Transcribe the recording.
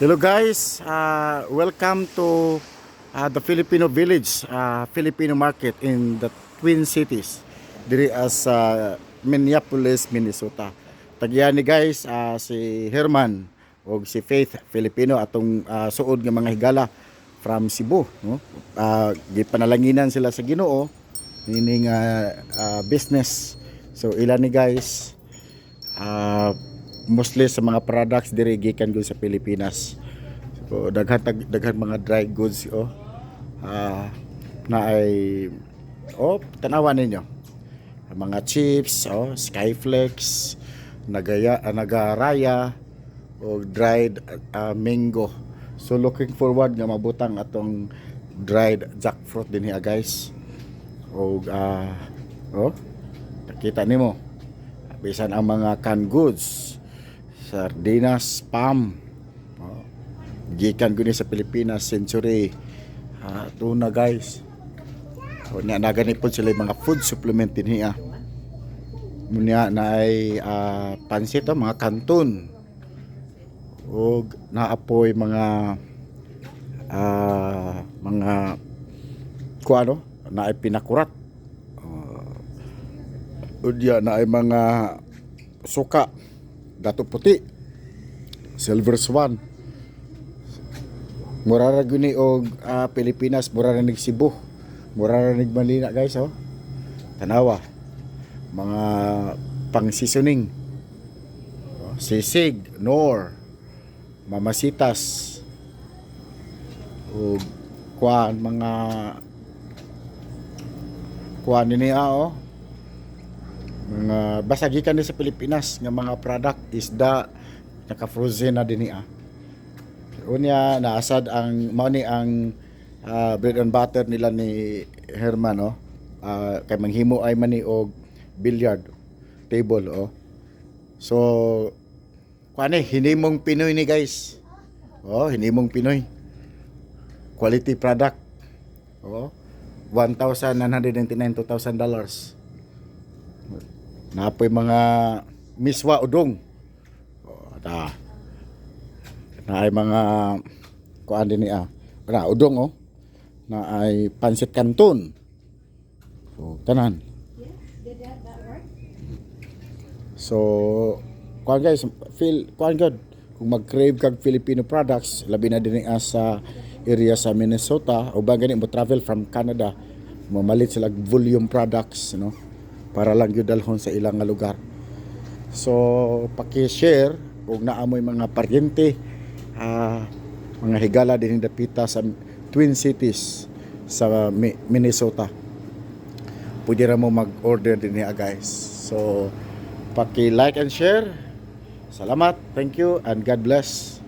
Hello guys, uh, welcome to uh, the Filipino village, uh, Filipino market in the Twin Cities. Diri as uh, Minneapolis, Minnesota. Tagyan ni guys uh, si Herman o si Faith Filipino atong uh, suod nga mga higala from Cebu, no? Uh, gipanalanginan sila sa Ginoo ini nga uh, business. So ilan ni guys uh, mostly sa mga products diri gikan sa Pilipinas. So daghan daghan mga dry goods oh. Ah, na ay oh tanawan ninyo. Mga chips, oh, Skyflex, nagaya ah, nagaraya o dried ah, mango. So looking forward nga mabutang atong dried jackfruit din hiya guys. O ah, oh, nakita nimo bisan ang mga canned goods sardinas, spam oh, gikan guni sa Pilipinas century. Ah, tuna guys. O na nagani po sila mga food supplement din hiya Munya na ay ah, pansit oh, mga kanton o naapoy mga ah, mga kuano na ay pinakurat. Udya na ay mga suka, dato puti, silver swan. Mura ra guni og ah, Pilipinas, mura ra nig Cebu. Mura ra nig Manila guys oh. Tanawa. Mga pang seasoning. Oh, sisig, nor, mamasitas. Og kuan mga kuan ni oh mga basta gikan sa Pilipinas nga mga product isda naka-frozen na dinhi ah. Unya naasad ang mao ni ang ah, bread and butter nila ni Herman no. Ah, kay manghimo ay mani og billiard table oh. So kuan eh hinimong Pinoy ni guys. Oh, hinimong Pinoy. Quality product. Oh. 1,999 2,000 dollars. Napoy mga miswa udong. Ta. Na ay mga kuan din niya. Na udong oh. Na ay pansit kanton. So, tanan. So, kuan guys, feel kuan god kung mag-crave kag Filipino products, labi na din sa area sa Minnesota o ba gani mo travel from Canada, mamalit sila volume products, no? Para lang yun dalhon sa ilang nga lugar. So, paki-share kung naamoy mga paryente, ah, mga higala din dapita sa Twin Cities sa Mi- Minnesota. Pwede mo mag-order din niya guys. So, paki-like and share. Salamat, thank you, and God bless.